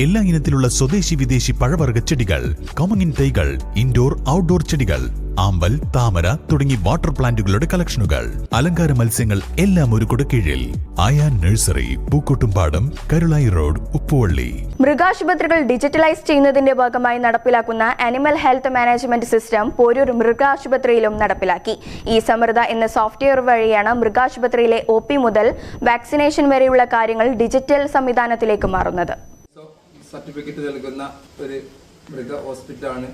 എല്ലാ ഇനത്തിലുള്ള സ്വദേശി വിദേശി പഴവർഗ ചെടികൾ കോമങ്ങിൻ തൈകൾ ഇൻഡോർ ഔട്ട്ഡോർ ചെടികൾ ആമ്പൽ താമര തുടങ്ങി വാട്ടർ പ്ലാന്റുകളുടെ കളക്ഷനുകൾ അലങ്കാര മത്സ്യങ്ങൾ എല്ലാം ഒരു കീഴിൽ. Ayan nursery Pookkottumpadam Karulai road Uppuvalli. മൃഗാശുപത്രികൾ digitalise ചെയ്യുന്നതിന്റെ ഭാഗമായി നടപ്പിലാക്കുന്ന animal health management system Poroor മൃഗാശുപത്രിയിലും നടപ്പിലാക്കി. ഈ സമൃദ്ധ എന്ന സോഫ്റ്റ്വെയർ വഴിയാണ് മൃഗാശുപത്രിയിലെ ഒ മുതൽ വാക്സിനേഷൻ വരെയുള്ള കാര്യങ്ങൾ ഡിജിറ്റൽ സംവിധാനത്തിലേക്ക് മാറുന്നത്. സർട്ടിഫിക്കറ്റ് നൽകുന്ന ഒരു മൃഗ ഹോസ്പിറ്റലാണ്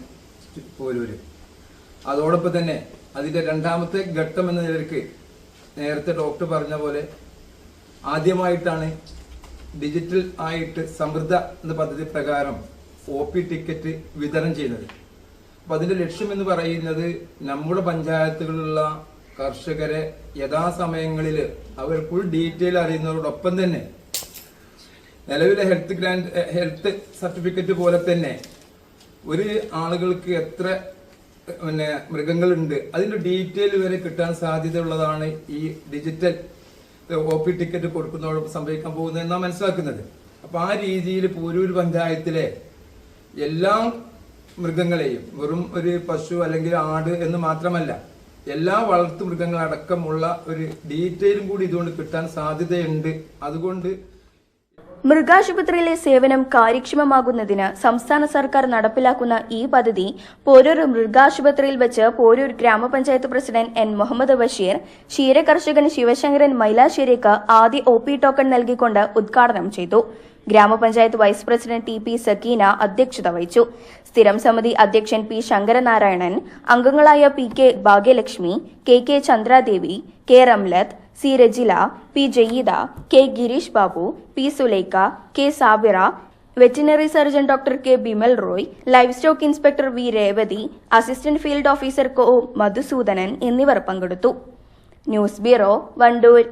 പോരൂര് അതോടൊപ്പം തന്നെ അതിന്റെ രണ്ടാമത്തെ ഘട്ടം എന്ന നിലയ്ക്ക് നേരത്തെ ഡോക്ടർ പറഞ്ഞ പോലെ ആദ്യമായിട്ടാണ് ഡിജിറ്റൽ ആയിട്ട് സമൃദ്ധ എന്ന പദ്ധതി പ്രകാരം ഒ പി ടിക്കറ്റ് വിതരണം ചെയ്യുന്നത്. അപ്പൊ അതിന്റെ ലക്ഷ്യം എന്ന് പറയുന്നത് നമ്മുടെ പഞ്ചായത്തുകളിലുള്ള കർഷകരെ യഥാസമയങ്ങളിൽ അവർ ഫുൾ ഡീറ്റെയിൽ അറിയുന്നതോടൊപ്പം തന്നെ നിലവിലെ ഹെൽത്ത് ഗ്രാൻഡ് ഹെൽത്ത് സർട്ടിഫിക്കറ്റ് പോലെ തന്നെ ഒരു ആളുകൾക്ക് എത്ര പിന്നെ മൃഗങ്ങളുണ്ട് അതിന്റെ ഡീറ്റെയിൽ വരെ കിട്ടാൻ സാധ്യതയുള്ളതാണ് ഈ ഡിജിറ്റൽ ഒ പി ടിക്കറ്റ് കൊടുക്കുന്നതോടൊപ്പം സംഭവിക്കാൻ പോകുന്നത് എന്നാണ് മനസ്സിലാക്കുന്നത്. അപ്പൊ ആ രീതിയിൽ പൂരൂർ പഞ്ചായത്തിലെ എല്ലാ മൃഗങ്ങളെയും വെറും ഒരു പശു അല്ലെങ്കിൽ ആട് എന്ന് മാത്രമല്ല എല്ലാ വളർത്തു മൃഗങ്ങളടക്കമുള്ള ഒരു ഡീറ്റെയിലും കൂടി ഇതുകൊണ്ട് കിട്ടാൻ സാധ്യതയുണ്ട്. അതുകൊണ്ട് മൃഗാശുപത്രിയിലെ സേവനം കാര്യക്ഷമമാകുന്നതിന് സംസ്ഥാന സർക്കാർ നടപ്പിലാക്കുന്ന ഈ പദ്ധതി പോരൂർ മൃഗാശുപത്രിയിൽ വെച്ച് പോരൂർ ഗ്രാമപഞ്ചായത്ത് പ്രസിഡന്റ് എൻ മുഹമ്മദ് ബഷീർ ക്ഷീരകർഷകൻ ശിവശങ്കരൻ മൈലാശ്ശേരിക്ക് ആദ്യ ഒ പി ടോക്കൺ നൽകിക്കൊണ്ട് ഉദ്ഘാടനം ചെയ്തു. ഗ്രാമപഞ്ചായത്ത് vice president T P Sakeena അധ്യക്ഷത വഹിച്ചു. സ്ഥിരം സമിതി അധ്യക്ഷൻ പി ശങ്കരനാരായണൻ അംഗങ്ങളായ P K Bhagyalakshmi K K Chandradevi K Ramlath C Rajila P Jayeeda K Girish Babu P Sulaikha K Sabira veterinary surgeon doctor K Bimal Roy livestock inspector V Revathi assistant field officer കോ മധുസൂദനൻ എന്നിവർ പങ്കെടുത്തു. News bureau Wandoor.